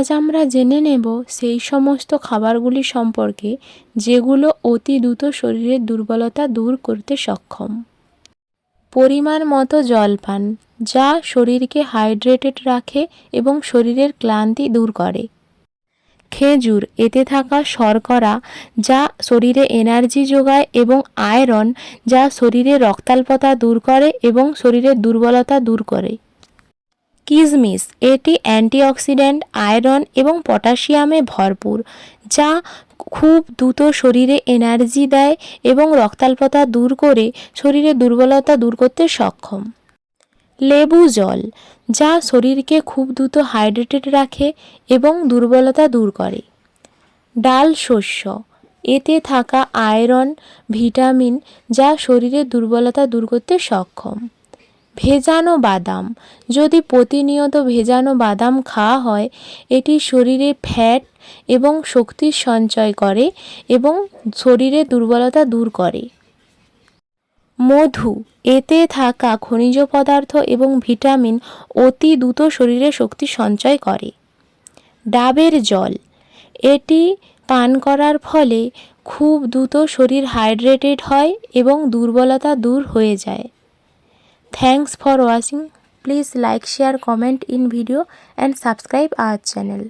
আজ আমরা জেনে নেব সেই সমস্ত খাবারগুলি সম্পর্কে, যেগুলো অতি দ্রুত শরীরের দুর্বলতা দূর করতে সক্ষম। পরিমাণ মতো জল পান যা শরীরকে হাইড্রেটেড রাখে এবং শরীরের ক্লান্তি দূর করে। খেজুর, এতে থাকা শর্করা, যা শরীরে এনার্জি যোগায় এবং আয়রন, যা শরীরে রক্তাল্পতা দূর করে এবং শরীরের দুর্বলতা দূর করে। কিশমিশ এটি অ্যান্টিঅক্সিডেন্ট, আয়রন এবং পটাশিয়ামে ভরপুর, যা খুব দ্রুত শরীরে এনার্জি দেয় এবং রক্তাল্পতা দূর করে শরীরে দুর্বলতা দূর করতে সক্ষম। লেবু জল, যা শরীরকে খুব দ্রুত হাইড্রেটেড রাখে এবং দুর্বলতা দূর করে। ডাল শস্য, এতে থাকা আয়রন, ভিটামিন, যা শরীরের দুর্বলতা দূর করতে সক্ষম। ভেজানো বাদাম। যদি প্রতিনিয়ত ভেজানো বাদাম খাওয়া হয়, এটি শরীরে ফ্যাট এবং শক্তির সঞ্চয় করে এবং শরীরে দুর্বলতা দূর করে। মধু, এতে থাকা খনিজ পদার্থ এবং ভিটামিন অতি দ্রুত শরীরে শক্তি সঞ্চয় করে। ডাবের জল, এটি পান করার ফলে খুব দ্রুত শরীর হাইড্রেটেড হয় এবং দুর্বলতা দূর হয়ে যায়। Thanks for watching please like share comment in video and subscribe our channel